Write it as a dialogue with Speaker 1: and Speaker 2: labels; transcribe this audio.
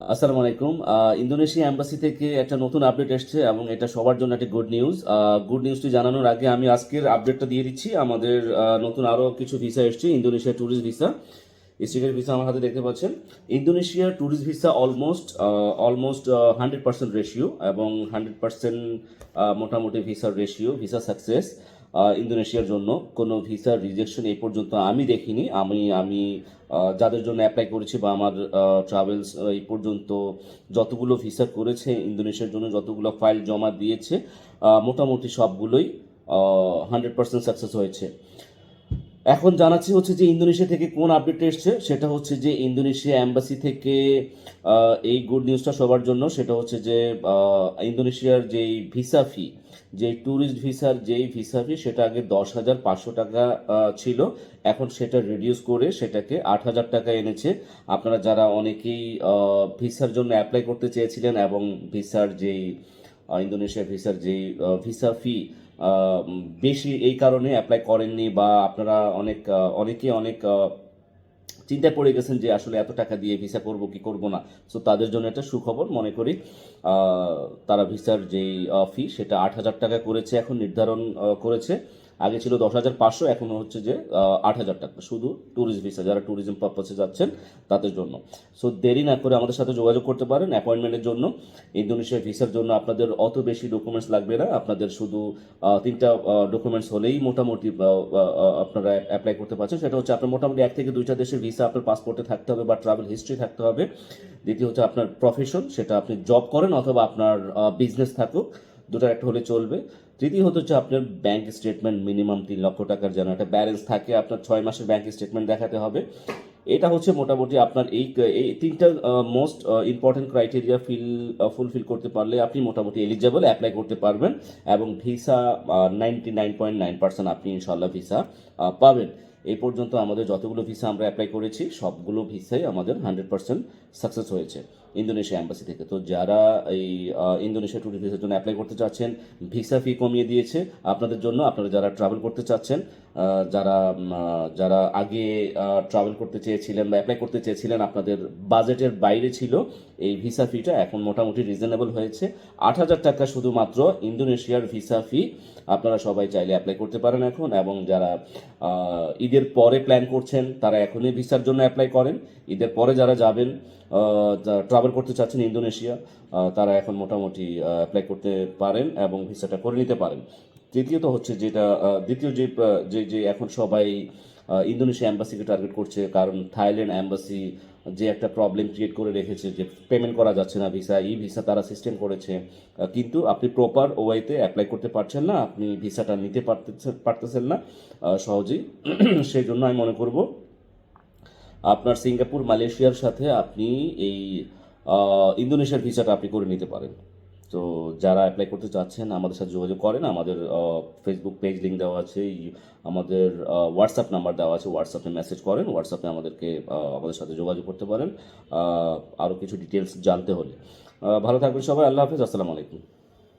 Speaker 1: আসসালামু আলাইকুম। Indonesia embassy থেকে একটা নতুন আপডেট এসেছে এবং এটা সবার জন্য একটা গুড নিউজ গুড নিউজটি জানানোর আগে আমি আজকের আপডেটটা দিয়ে দিচ্ছি। আমাদের নতুন আরও কিছু ভিসা এসছে, Indonesia tourist visa sticker visa আমার হাতে দেখতে পাচ্ছেন। ইন্দোনেশিয়ার tourist visa almost almost hundred percent ratio এবং হান্ড্রেড পার্সেন্ট মোটামুটি ভিসার রেশিও ভিসা সাকসেস ইন্দোনেশিয়ার জন্য কোনো ভিসা রিজেকশন এই পর্যন্ত আমি দেখিনি। আমি আমি যাদের জন্য অ্যাপ্লাই করেছি বা আমার ট্রাভেলস এই পর্যন্ত যতগুলো ভিসা করেছে ইন্দোনেশিয়ার জন্য, যতগুলো ফাইল জমা দিয়েছে মোটামুটি সবগুলোই হান্ড্রেড পার্সেন্ট সাকসেস হয়েছে। এখন জানাচ্ছি হচ্ছে যে ইন্দোনেশিয়া থেকে কোন আপডেট এসছে? সেটা হচ্ছে যে ইন্দোনেশিয়া অ্যাম্বাসি থেকে এই গুড নিউজটা সবার জন্য। সেটা হচ্ছে যে ইন্দোনেশিয়ার যেই ভিসা ফি যে ট্যুরিস্ট ভিসার যেই ভিসা ফি সেটা আগে দশ হাজার পাঁচশো টাকা ছিল। এখন সেটা রিডিউস করে সেটাকে আট হাজার টাকা এনেছে। আপনারা যারা অনেকেই ভিসার জন্য অ্যাপ্লাই করতে চেয়েছিলেন এবং ভিসার যেই ইন্দোনেশিয়া ভিসার যেই ভিসা ফি বেশি এই কারণে অ্যাপ্লাই করেননি বা আপনারা অনেক অনেকে অনেক চিন্তায় পড়ে গেছেন যে আসলে এত টাকা দিয়ে ভিসা করব কি করব না। সো তাদের জন্য একটা সুখবর মনে করি। তারা ভিসার যেই ফি সেটা আট হাজার টাকা করেছে এখন নির্ধারণ করেছে। আগে ছিল দশ হাজার পাঁচশো, এখন হচ্ছে যে আট হাজার টাকা। শুধু ট্যুরিস্ট ভিসা যারা ট্যুরিজম পারপাসে যাচ্ছেন, তাদের জন্য। সো দেরি না করে আমাদের সাথে যোগাযোগ করতে পারেন অ্যাপয়েন্টমেন্টের জন্য। ইন্দোনেশিয়া ভিসার জন্য আপনাদের অত বেশি ডকুমেন্টস লাগবে না। আপনাদের শুধু তিনটা ডকুমেন্টস হলেই মোটামুটি আপনারা অ্যাপ্লাই করতে পারছেন। সেটা হচ্ছে আপনার মোটামুটি এক থেকে দুইটা দেশের ভিসা আপনার পাসপোর্টে থাকতে হবে বা ট্রাভেল হিস্ট্রি থাকতে হবে। দ্বিতীয় হচ্ছে আপনার প্রফেশন সেটা আপনি জব করেন অথবা আপনার বিজনেস থাকুক। দুটার একটা হলে চলবে। তৃতীয় হচ্ছে আপনার ব্যাংক স্টেটমেন্ট মিনিমাম তিন লক্ষ টাকার যেন একটা ব্যালেন্স থাকে, আপনার ছয় মাসের ব্যাংক স্টেটমেন্ট দেখাতে হবে। এটা হচ্ছে মোটামুটি আপনার এই এই তিনটা most important criteria fill fulfil করতে পারলে আপনি মোটামুটি এলিজেবল অ্যাপ্লাই করতে পারবেন এবং visa ninety nine point nine percent আপনি ইনশাল্লাহ ভিসা পাবেন। এই পর্যন্ত আমাদের যতগুলো ভিসা আমরা অ্যাপ্লাই করেছি সবগুলো ভিসাই আমাদের হান্ড্রেড পার্সেন্ট সাকসেস হয়েছে ইন্দোনেশিয়া অ্যাম্বাসি থেকে। তো যারা এই ইন্দোনেশিয়া ট্যুরিস্ট ভিসার জন্য অ্যাপ্লাই করতে চাচ্ছেন ভিসা ফি কমিয়ে দিয়েছে আপনাদের জন্য। আপনারা যারা ট্রাভেল করতে চাচ্ছেন যারা যারা আগে ট্রাভেল করতে চেয়েছিলেন বা অ্যাপ্লাই করতে চেয়েছিলেন আপনাদের বাজেটের বাইরে ছিল এই ভিসা ফিটা এখন মোটামুটি রিজনেবল হয়েছে। আট হাজার টাকা শুধুমাত্র ইন্দোনেশিয়ার ভিসা ফি আপনারা সবাই চাইলে অ্যাপ্লাই করতে পারেন এখন এবং যারা আহ, ঈদের পরে প্ল্যান করছেন, তারা এখনই ভিসার জন্য অ্যাপ্লাই করেন। ঈদের পরে যারা যাবেন ট্রাভেল করতে চাচ্ছেন ইন্দোনেশিয়া তারা এখন মোটামুটি অ্যাপ্লাই করতে পারেন এবং ভিসাটা করে নিতে পারেন। তৃতীয়ত হচ্ছে যেটা দ্বিতীয় যে যে যে এখন সবাই ইন্দোনেশিয়া অ্যাম্বাসিকে টার্গেট করছে, কারণ থাইল্যান্ড অ্যাম্বাসি যে একটা প্রবলেম ক্রিয়েট করে রেখেছে যে পেমেন্ট করা যাচ্ছে না ভিসা ই ভিসা তারা সিস্টেম করেছে। কিন্তু আপনি প্রপার ওয়াইতে অ্যাপ্লাই করতে পারছেন না, আপনি ভিসাটা নিতে পারতেছেন পারতেছেন না সহজেই। সেই জন্য আমি মনে করব, আপনার সিঙ্গাপুর, মালয়েশিয়ার সাথে আপনি এই ইন্দোনেশিয়ার ভিসাটা আপনি করে নিতে পারেন। তো যারা অ্যাপ্লাই করতে চাচ্ছেন, আমাদের সাথে যোগাযোগ করেন। আমাদের ফেসবুক পেজ লিঙ্ক দেওয়া আছে আমাদের হোয়াটসঅ্যাপ নাম্বার দেওয়া আছে হোয়াটসঅ্যাপে মেসেজ করেন। হোয়াটসঅ্যাপে আমাদেরকে আমাদের সাথে যোগাযোগ করতে পারেন। আরও কিছু ডিটেলস জানতে হলে। ভালো থাকবেন সবাই। আল্লাহ হাফিজ। আসসালামু আলাইকুম।